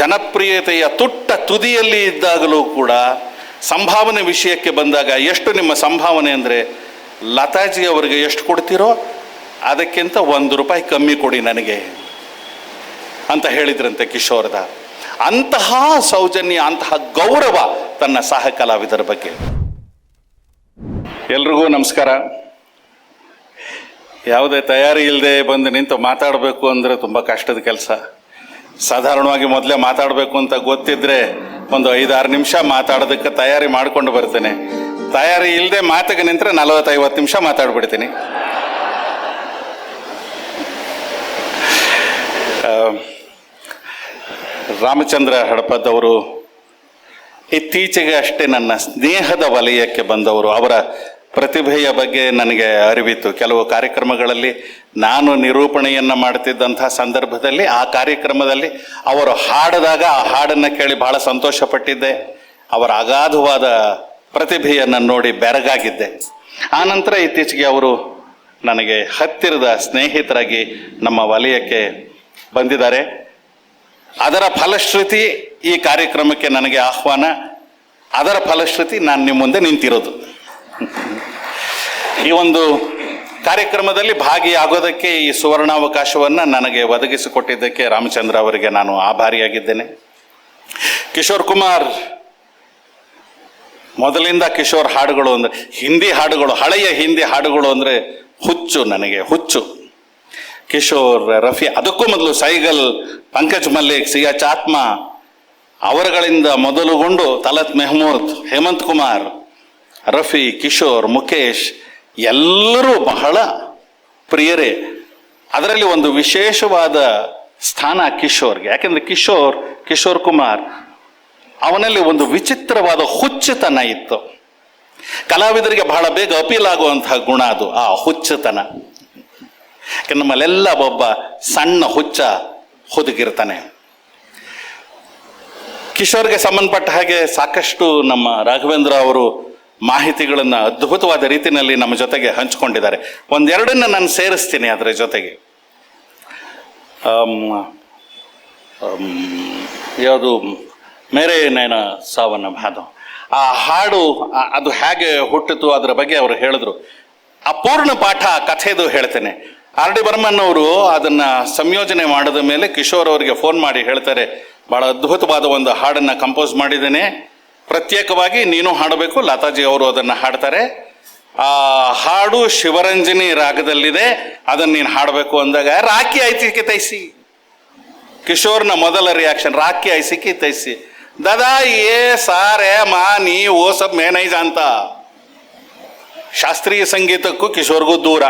ಜನಪ್ರಿಯತೆಯ ತುಟ್ಟ ತುದಿಯಲ್ಲಿ ಇದ್ದಾಗಲೂ ಕೂಡ ಸಂಭಾವನೆ ವಿಷಯಕ್ಕೆ ಬಂದಾಗ ಎಷ್ಟು ನಿಮ್ಮ ಸಂಭಾವನೆ ಅಂದರೆ, ಲತಾಜಿ ಅವರಿಗೆ ಎಷ್ಟು ಕೊಡ್ತೀರೋ ಅದಕ್ಕಿಂತ ಒಂದು ರೂಪಾಯಿ ಕಮ್ಮಿ ಕೊಡಿ ನನಗೆ ಅಂತ ಹೇಳಿದ್ರಂತೆ ಕಿಶೋರ್ದ. ಅಂತಹ ಸೌಜನ್ಯ, ಅಂತಹ ಗೌರವ ತನ್ನ ಸಹ ಕಲಾವಿದರ ಬಗ್ಗೆ. ಎಲ್ರಿಗೂ ನಮಸ್ಕಾರ. ಯಾವುದೇ ತಯಾರಿ ಇಲ್ಲದೆ ಬಂದು ನಿಂತು ಮಾತಾಡಬೇಕು ಅಂದರೆ ತುಂಬ ಕಷ್ಟದ ಕೆಲಸ. ಸಾಧಾರಣವಾಗಿ ಮೊದಲೇ ಮಾತಾಡಬೇಕು ಅಂತ ಗೊತ್ತಿದ್ರೆ ಒಂದು ಐದಾರು ನಿಮಿಷ ಮಾತಾಡೋದಕ್ಕೆ ತಯಾರಿ ಮಾಡಿಕೊಂಡು ಬರ್ತೇನೆ. ತಯಾರಿ ಇಲ್ಲದೆ ಮಾತಿಗೆ ನಿಂತರೆ ನಲವತ್ತೈವತ್ತು ನಿಮಿಷ ಮಾತಾಡ್ಬಿಡ್ತೀನಿ. ರಾಮಚಂದ್ರ ಹಡಪದ್ ಅವರು ಇತ್ತೀಚೆಗೆ ಅಷ್ಟೇ ನನ್ನ ಸ್ನೇಹದ ವಲಯಕ್ಕೆ ಬಂದವರು. ಅವರ ಪ್ರತಿಭೆಯ ಬಗ್ಗೆ ನನಗೆ ಅರಿವಿತ್ತು. ಕೆಲವು ಕಾರ್ಯಕ್ರಮಗಳಲ್ಲಿ ನಾನು ನಿರೂಪಣೆಯನ್ನು ಮಾಡ್ತಿದ್ದಂಥ ಸಂದರ್ಭದಲ್ಲಿ, ಆ ಕಾರ್ಯಕ್ರಮದಲ್ಲಿ ಅವರು ಹಾಡಿದಾಗ ಆ ಹಾಡನ್ನು ಕೇಳಿ ಬಹಳ ಸಂತೋಷಪಟ್ಟಿದ್ದೆ. ಅವರ ಅಗಾಧವಾದ ಪ್ರತಿಭೆಯನ್ನು ನೋಡಿ ಬೆರಗಾಗಿದ್ದೆ. ಆನಂತರ ಇತ್ತೀಚೆಗೆ ಅವರು ನನಗೆ ಹತ್ತಿರದ ಸ್ನೇಹಿತರಾಗಿ ನಮ್ಮ ವಲಯಕ್ಕೆ ಬಂದಿದ್ದಾರೆ. ಅದರ ಫಲಶ್ರುತಿ ಈ ಕಾರ್ಯಕ್ರಮಕ್ಕೆ ನನಗೆ ಆಹ್ವಾನ. ಅದರ ಫಲಶ್ರುತಿ ನಾನು ನಿಮ್ಮ ಮುಂದೆ ನಿಂತಿರೋದು. ಈ ಒಂದು ಕಾರ್ಯಕ್ರಮದಲ್ಲಿ ಭಾಗಿಯಾಗೋದಕ್ಕೆ ಈ ಸುವರ್ಣಾವಕಾಶವನ್ನು ನನಗೆ ಒದಗಿಸಿಕೊಟ್ಟಿದ್ದಕ್ಕೆ ರಾಮಚಂದ್ರ ಅವರಿಗೆ ನಾನು ಆಭಾರಿಯಾಗಿದ್ದೇನೆ. ಕಿಶೋರ್ ಕುಮಾರ್, ಮೊದಲಿಂದ ಕಿಶೋರ್ ಹಾಡುಗಳು ಅಂದರೆ, ಹಿಂದಿ ಹಾಡುಗಳು, ಹಳೆಯ ಹಿಂದಿ ಹಾಡುಗಳು ಅಂದರೆ ಹುಚ್ಚು ನನಗೆ, ಹುಚ್ಚು. ಕಿಶೋರ್, ರಫಿ, ಅದಕ್ಕೂ ಮೊದಲು ಸೈಗಲ್, ಪಂಕಜ್ ಮಲ್ಲಿಕ್ ಸಿಯಾಚ್ ಆತ್ಮ ಅವರುಗಳಿಂದ ಮೊದಲುಗೊಂಡು ತಲತ್ ಮೆಹಮೂದ್, ಹೇಮಂತ್ ಕುಮಾರ್ ರಫಿ, ಕಿಶೋರ್ ಮುಖೇಶ್ ಎಲ್ಲರೂ ಬಹಳ ಪ್ರಿಯರೇ. ಅದರಲ್ಲಿ ಒಂದು ವಿಶೇಷವಾದ ಸ್ಥಾನ ಕಿಶೋರ್ಗೆ. ಯಾಕೆಂದ್ರೆ ಕಿಶೋರ್ ಕಿಶೋರ್ ಕುಮಾರ್, ಅವನಲ್ಲಿ ಒಂದು ವಿಚಿತ್ರವಾದ ಹುಚ್ಚುತನ ಇತ್ತು. ಕಲಾವಿದರಿಗೆ ಬಹಳ ಬೇಗ ಅಪೀಲ್ ಆಗುವಂತಹ ಗುಣ ಅದು, ಆ ಹುಚ್ಚುತನ. ನಮ್ಮಲ್ಲೆಲ್ಲ ಒಬ್ಬ ಸಣ್ಣ ಹುಚ್ಚ ಹುದುಗಿರ್ತಾನೆ. ಕಿಶೋರ್ಗೆ ಸಂಬಂಧಪಟ್ಟ ಹಾಗೆ ಸಾಕಷ್ಟು ನಮ್ಮ ರಾಘವೇಂದ್ರ ಅವರು ಮಾಹಿತಿಗಳನ್ನು ಅದ್ಭುತವಾದ ರೀತಿಯಲ್ಲಿ ನಮ್ಮ ಜೊತೆಗೆ ಹಂಚಿಕೊಂಡಿದ್ದಾರೆ. ಒಂದೆರಡನ್ನು ನಾನು ಸೇರಿಸ್ತೀನಿ ಅದರ ಜೊತೆಗೆ. ಯಾವುದು ಮೇರೆ ನಯನ ಸಾವನ್ನ ಮಾಧವ್ ಆ ಹಾಡು ಅದು ಹೇಗೆ ಹುಟ್ಟಿತು ಅದರ ಬಗ್ಗೆ ಅವರು ಹೇಳಿದ್ರು. ಅಪೂರ್ಣ ಪಾಠ ಕಥೆದು ಹೇಳ್ತೇನೆ. ಆರ್ ಡಿ ಬರ್ಮನ್ ಅವರು ಅದನ್ನ ಸಂಯೋಜನೆ ಮಾಡಿದ ಮೇಲೆ ಕಿಶೋರ್ ಅವರಿಗೆ ಫೋನ್ ಮಾಡಿ ಹೇಳ್ತಾರೆ, ಬಹಳ ಅದ್ಭುತವಾದ ಒಂದು ಹಾಡನ್ನ ಕಂಪೋಸ್ ಮಾಡಿದ್ದೇನೆ. ಪ್ರತ್ಯೇಕವಾಗಿ ನೀನು ಹಾಡಬೇಕು. ಲತಾಜಿ ಅವರು ಅದನ್ನು ಹಾಡ್ತಾರೆ. ಆ ಹಾಡು ಶಿವರಂಜನಿ ರಾಗದಲ್ಲಿದೆ. ಅದನ್ನು ನೀನು ಹಾಡಬೇಕು ಅಂದಾಗ ರಾಕಿ ಐತಿಕೆ ತೈಸಿ. ಕಿಶೋರ್ನ ಮೊದಲ ರಿಯಾಕ್ಷನ್ ರಾಕಿ ಐಸಿಕಿ ತೈಸಿ. ದದಾ, ಏ ಸಾರೆ, ಮಾ, ನೀ, ಓ ಸಬ್ ಮೇನೈಜ ಅಂತ. ಶಾಸ್ತ್ರೀಯ ಸಂಗೀತಕ್ಕೂ ಕಿಶೋರ್ಗೂ ದೂರ.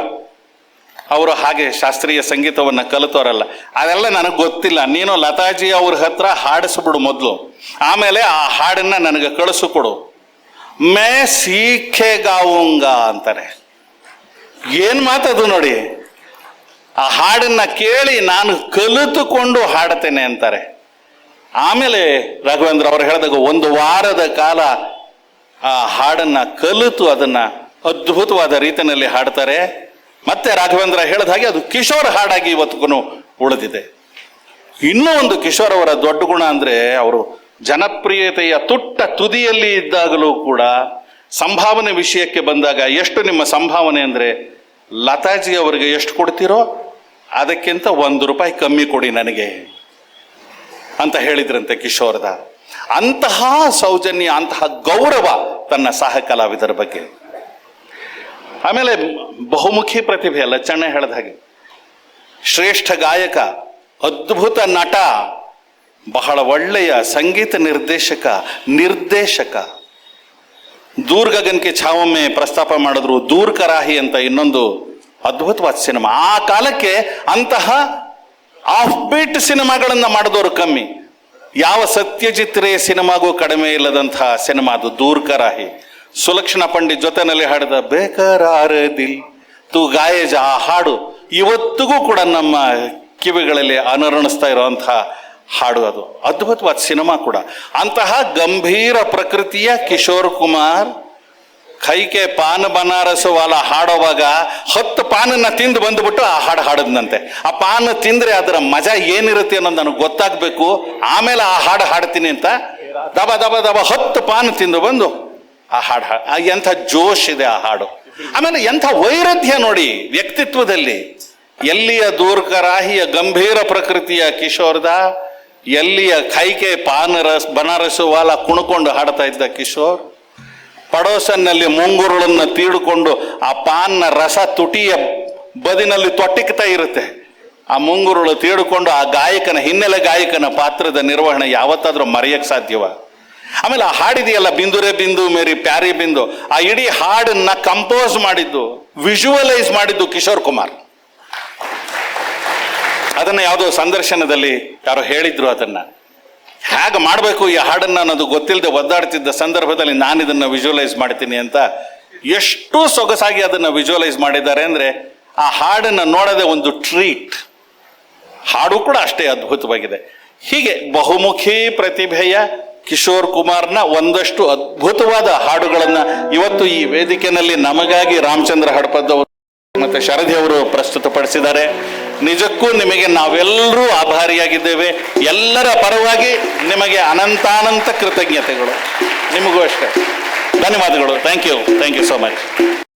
ಅವರು ಹಾಗೆ ಶಾಸ್ತ್ರೀಯ ಸಂಗೀತವನ್ನು ಕಲಿತವರಲ್ಲ. ಅದೆಲ್ಲ ನನಗೆ ಗೊತ್ತಿಲ್ಲ. ನೀನು ಲತಾಜಿ ಅವ್ರ ಹತ್ರ ಹಾಡಿಸ್ಬಿಡು ಮೊದಲು. ಆಮೇಲೆ ಆ ಹಾಡನ್ನ ನನಗೆ ಕಳಿಸ್ಕೊಡು. ಮೇ ಸೀಖೆ ಗಾವುಂಗ ಅಂತಾರೆ. ಏನು ಮಾತದು ನೋಡಿ? ಆ ಹಾಡನ್ನ ಕೇಳಿ ನಾನು ಕಲಿತುಕೊಂಡು ಹಾಡ್ತೇನೆ ಅಂತಾರೆ. ಆಮೇಲೆ ರಾಘವೇಂದ್ರ ಅವರು ಹೇಳಿದಾಗ ಒಂದು ವಾರದ ಕಾಲ ಆ ಹಾಡನ್ನ ಕಲಿತು ಅದನ್ನ ಅದ್ಭುತವಾದ ರೀತಿಯಲ್ಲಿ ಹಾಡ್ತಾರೆ. ಮತ್ತೆ ರಾಘವೇಂದ್ರ ಹೇಳಿದ ಹಾಗೆ ಅದು ಕಿಶೋರ್ ಹಾಡಾಗಿ ಇವತ್ತಿಗೂ ಉಳಿದಿದೆ. ಇನ್ನೂ ಒಂದು ಕಿಶೋರ್ ಅವರ ದೊಡ್ಡ ಗುಣ ಅಂದ್ರೆ ಅವರು ಜನಪ್ರಿಯತೆಯ ತುಟ್ಟ ತುದಿಯಲ್ಲಿ ಇದ್ದಾಗಲೂ ಕೂಡ ಸಂಭಾವನೆ ವಿಷಯಕ್ಕೆ ಬಂದಾಗ ಎಷ್ಟು ನಿಮ್ಮ ಸಂಭಾವನೆ ಅಂದ್ರೆ ಲತಾಜಿ ಅವರಿಗೆ ಎಷ್ಟು ಕೊಡ್ತೀರೋ ಅದಕ್ಕಿಂತ ಒಂದು ರೂಪಾಯಿ ಕಮ್ಮಿ ಕೊಡಿ ನನಗೆ ಅಂತ ಹೇಳಿದ್ರಂತೆ ಕಿಶೋರ್ದ. ಅಂತಹ ಸೌಜನ್ಯ, ಅಂತಹ ಗೌರವ ತನ್ನ ಸಹ ಕಲಾವಿದರ ಬಗ್ಗೆ. ಆಮೇಲೆ ಬಹುಮುಖಿ ಪ್ರತಿಭೆ ಲಚ್ಚಣ್ಣ ಹೇಳದ ಹಾಗೆ. ಶ್ರೇಷ್ಠ ಗಾಯಕ, ಅದ್ಭುತ ನಟ, ಬಹಳ ಒಳ್ಳೆಯ ಸಂಗೀತ ನಿರ್ದೇಶಕ ನಿರ್ದೇಶಕ. ದೂರ್ ಗಗನ್ಗೆ ಛಾವೊಮ್ಮೆ ಪ್ರಸ್ತಾಪ ಮಾಡಿದ್ರು, ದೂರ್ ಕರಾಹಿ ಅಂತ ಇನ್ನೊಂದು ಅದ್ಭುತವಾದ ಸಿನಿಮಾ. ಆ ಕಾಲಕ್ಕೆ ಅಂತಹ ಆಫ್ ಬೀಟ್ ಸಿನಿಮಾಗಳನ್ನ ಮಾಡಿದವರು ಕಮ್ಮಿ. ಯಾವ ಸತ್ಯಜಿತ್ ರೇ ಸಿನಿಮಾಗೂ ಕಡಿಮೆ ಇಲ್ಲದಂತಹ ಸಿನಿಮಾ ಅದು, ದೂರ್ ಕರಾಹಿ. ಸುಲಕ್ಷಣ ಪಂಡಿತ್ ಜೊತೆನಲ್ಲಿ ಹಾಡಿದ ಬೇಕರಾರ ದಿಲ್ ತು ಗಾಯೇಜ ಆ ಹಾಡು ಇವತ್ತಿಗೂ ಕೂಡ ನಮ್ಮ ಕಿವಿಗಳಲ್ಲಿ ಅನುರಣಿಸ್ತಾ ಇರುವಂತಹ ಹಾಡು ಅದು. ಅದ್ಭುತವಾದ ಸಿನಿಮಾ ಕೂಡ. ಅಂತಹ ಗಂಭೀರ ಪ್ರಕೃತಿಯ ಕಿಶೋರ್ ಕುಮಾರ್ ಕೈಕೆ ಪಾನ್ ಬನಾರಸ್ ವಾಲ ಹಾಡೋವಾಗ ಹತ್ತು ಪಾನನ್ನ ತಿಂದು ಬಂದುಬಿಟ್ಟು ಆ ಹಾಡು ಹಾಡದ್ನಂತೆ. ಆ ಪಾನ್ ತಿಂದ್ರೆ ಅದರ ಮಜಾ ಏನಿರುತ್ತೆ ಅನ್ನೋದು ನನಗೆ ಗೊತ್ತಾಗ್ಬೇಕು. ಆಮೇಲೆ ಆ ಹಾಡು ಹಾಡ್ತೀನಿ ಅಂತ ದಬ ದಬ ದಬ ಹತ್ತು ಪಾನ್ ತಿಂದು ಬಂದು ಆ ಹಾಡು ಎಂಥ ಜೋಶ್ ಇದೆ ಆ ಹಾಡು. ಆಮೇಲೆ ಎಂಥ ವೈರುಧ್ಯ ನೋಡಿ ವ್ಯಕ್ತಿತ್ವದಲ್ಲಿ. ಎಲ್ಲಿಯ ದೂರ್ಕರಾಹಿಯ ಗಂಭೀರ ಪ್ರಕೃತಿಯ ಕಿಶೋರ್ದ, ಎಲ್ಲಿಯ ಕೈಕೆ ಪಾನರಸ್ ಬನಾರಸು ವಾಲ ಕುಣ್ಕೊಂಡು ಹಾಡ್ತಾ ಇದ್ದ ಕಿಶೋರ್, ಪಡೋಸನ್ನಲ್ಲಿ ಮುಂಗುರುಳನ್ನು ತೀಡ್ಕೊಂಡು ಆ ಪಾನ್ನ ರಸ ತುಟಿಯ ಬದಿನಲ್ಲಿ ತೊಟ್ಟಿಕ್ತಾ ಇರುತ್ತೆ. ಆ ಮುಂಗುರುಳು ತೀಡ್ಕೊಂಡು ಆ ಗಾಯಕನ, ಹಿನ್ನೆಲೆ ಗಾಯಕನ ಪಾತ್ರದ ನಿರ್ವಹಣೆ ಯಾವತ್ತಾದರೂ ಮರೆಯಕ್ಕೆ ಸಾಧ್ಯವ? ಆಮೇಲೆ ಆ ಹಾಡಿದೆಯಲ್ಲ, ಬಿಂದುರೆ ಬಿಂದು, ಮೇರಿ ಪ್ಯಾರಿ ಬಿಂದು. ಆ ಇಡೀ ಹಾಡನ್ನ ಕಂಪೋಸ್ ಮಾಡಿದ್ದು ವಿಜುವಲೈಸ್ ಮಾಡಿದ್ದು ಕಿಶೋರ್ ಕುಮಾರ್. ಅದನ್ನ ಯಾವುದೋ ಸಂದರ್ಶನದಲ್ಲಿ ಯಾರೋ ಹೇಳಿದ್ರು ಅದನ್ನ. ಹೇಗೆ ಮಾಡಬೇಕು ಈ ಹಾಡನ್ನ ಅನ್ನೋದು ಗೊತ್ತಿಲ್ಲದೆ ಒದ್ದಾಡ್ತಿದ್ದ ಸಂದರ್ಭದಲ್ಲಿ ನಾನು ಇದನ್ನ ವಿಜುವಲೈಸ್ ಮಾಡ್ತೀನಿ ಅಂತ ಎಷ್ಟು ಸೊಗಸಾಗಿ ಅದನ್ನ ವಿಜುವಲೈಸ್ ಮಾಡಿದ್ದಾರೆ ಅಂದ್ರೆ, ಆ ಹಾಡನ್ನ ನೋಡದೆ ಒಂದು ಟ್ರೀಟ್ ಹಾಡು ಕೂಡ ಅಷ್ಟೇ ಅದ್ಭುತವಾಗಿದೆ. ಹೀಗೆ ಬಹುಮುಖಿ ಪ್ರತಿಭೆಯ ಕಿಶೋರ್ ಕುಮಾರ್ನ ಒಂದಷ್ಟು ಅದ್ಭುತವಾದ ಹಾಡುಗಳನ್ನ ಇವತ್ತು ಈ ವೇದಿಕೆಯಲ್ಲಿ ನಮಗಾಗಿ ರಾಮಚಂದ್ರ ಹಡಪದ್ ಅವರು ಮತ್ತೆ ಶರದಿ ಅವರು ಪ್ರಸ್ತುತಪಡಿಸಿದ್ದಾರೆ. ನಿಜಕ್ಕೂ ನಿಮಗೆ ನಾವೆಲ್ಲರೂ ಆಭಾರಿಯಾಗಿದ್ದೇವೆ. ಎಲ್ಲರ ಪರವಾಗಿ ನಿಮಗೆ ಅನಂತಾನಂತ ಕೃತಜ್ಞತೆಗಳು. ನಿಮಗೂ ಅಷ್ಟೇ. ಧನ್ಯವಾದಗಳು. Thank you thank you so much